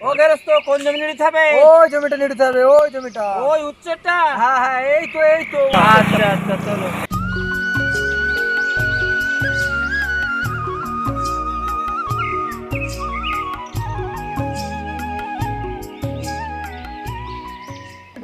ও গেরস্ত কোন জমি নিতে হবে? ওই জমিটা নিতে হবে ওই জমিটা। ওই উচ্চটা হ্যাঁ হ্যাঁ এই তো এই তো। আচ্ছা আচ্ছা চলো।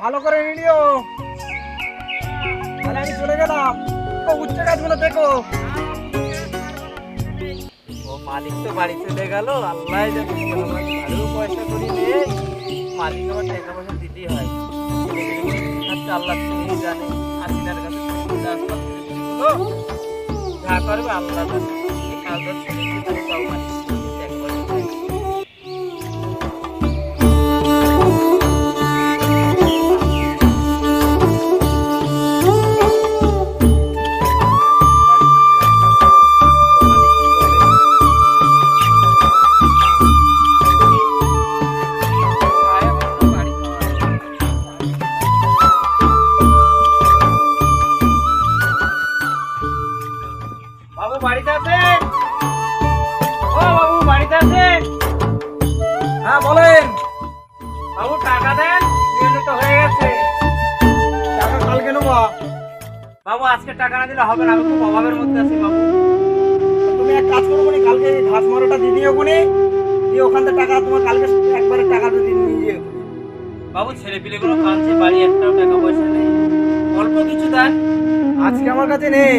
ভালো করে নিও। তাহলে আমি চলে গেলাম। ও উচ্চ গাছগুলো দেখো। মালিক তো বাড়ি চলে গেল, আল্লাহ জানে আরও পয়সা করি দিয়ে মালিক আমার টাকা পয়সা দিতেই হয়। আচ্ছা আল্লাহ তুমি জানে আসিনার কাছে যা করবে। আল্লাহ জানে বাবু বাড়িতে আছেন? ও বাবু বাড়িতে আছেন? হ্যাঁ বলেন। বাবু টাকা দেন বিয়ে তো হয়ে গেছে। টাকা কালকে নেব। বাবু আজকে টাকা না দিলে হবে না আমি খুব অভাবের মধ্যে আছি বাবু। তুমি এক কাজ করব নি কালকে ঘাস মারাটা দিয়ে দিও কোনি দিয়ে ওখান থেকে টাকা তোমার কালকে একবারে টাকাটা দিয়ে নিয়ে বাবু ছেলে পিলেগুলো কাঁদছে বাড়ি একটাও টাকা পয়সা নেই। অল্প কিছু দেন। আজকে আমার কাছে নেই।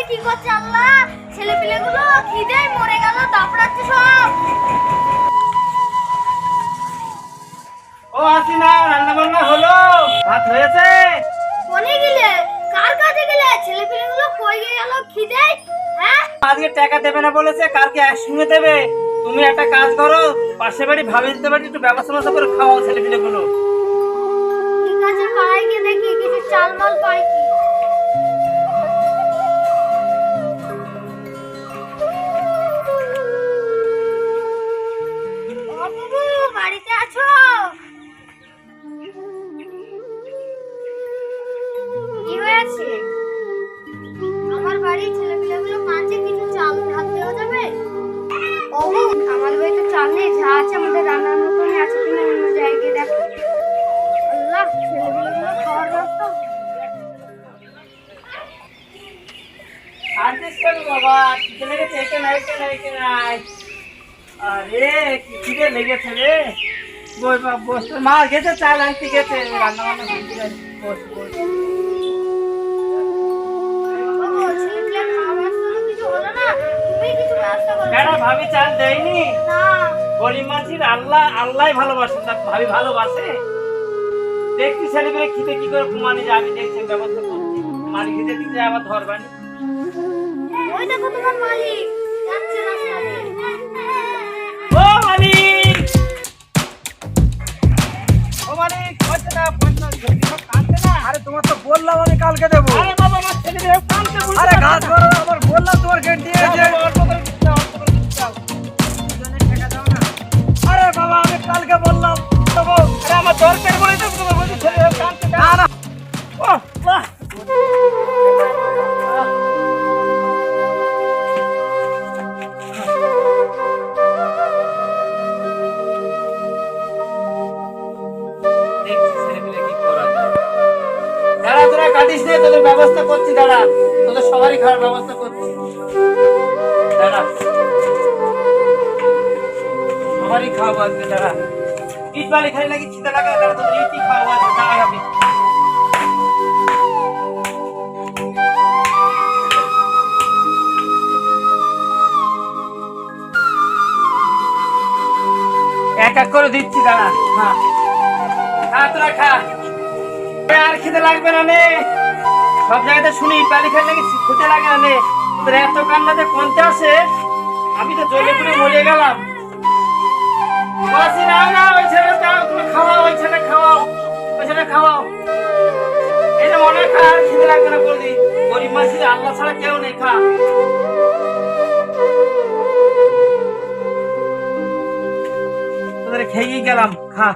মাঠে কি করছে আল্লাহ? ছেলে পিলেগুলো খিদে মরে গেল দাপড়াচ্ছে সব। ও আসি না রান্না বান্না হলো? ভাত হয়েছে? কোনে গেলে? কার কাছে গেলে? ছেলে পিলেগুলো কই গেল? খিদে হ্যাঁ? আজকে টাকা দেবে না বলেছে কালকে একসঙ্গে দেবে। তুমি একটা কাজ করো পাশে বাড়ি ভাবে দিতে পারি একটু ব্যবস্থা ব্যবস্থা করে খাওয়াও ছেলে পিলেগুলো ঠিক আছে পাই গিয়ে দেখি কিছু চাল মাল পাই কি? হয়েছে আমার বাড়ির ছেলেপিলেগুলো কাঁদছে, কিছু চাল ভাত দেওয়া যাবে? ও আমার বাড়িতে চাল নেই, যা আছে আমাদের রান্নার মতনই আছে তুমি অন্য জায়গায় দেখো। আল্লাহ, ছেলেপিলেগুলো খাওয়ার ব্যবস্থা বাবা লেগেছে নাই নাই আরে খিদে লেগেছে রে। বই বস মা গেছে চাল আনতে গেছে। রান্না বান্না বস বস। কেন ভাবি চাল দেয়নি? না। গরিব মাছির আল্লাহ আল্লাহ ভালোবাসে না ভাবি ভালোবাসে? দেখছি ছেলেগুলো খিদে কি করে ঘুমানি যায় আমি দেখছি ব্যবস্থা করছি। মালিক খিদে দিতে আবার ধরবানি ওই দেখো তোমার মালিক। যাচ্ছে ও মালিক! ও মালিক হচ্ছে না পয়সা জলদি না? আরে তোমার তো বললাম আমি কালকে দেবো। আরে বাবা আমার কাটছে আরে ব্যবস্থা করছি, দাঁড়া। তোদের সবারই খাওয়ার ব্যবস্থা করছি। দাঁড়া। সবারই খাওয়াবো আজকে দাঁড়া। ইট বালি খালি নাকি খিদে লাগা দাঁড়া, তোদের ইটই খাওয়াবো আজকে দাঁড়া, আমি। এক এক করে দিচ্ছি, দাঁড়া। হ্যাঁ। খা, তোরা খা। আর খিদে লাগবে না নে। সব জায়গাতে শুনি পালি খেলে নাকি খেতে লাগে না তোদের এত কান্নাতে কমতে আসে আমি তো জলে পুড়ে মরে গেলাম। মাসি না ওই ছেলে দাও তুমি খাওয়াও, ওই ছেলে খাওয়াও, ওই ছেলে খাওয়াও। যে মনে খা খিদে লাগবে না বলি গরিব মাসি আল্লাহ ছাড়া কেউ নেই, খা। তোদের খেয়েই গেলাম, খা।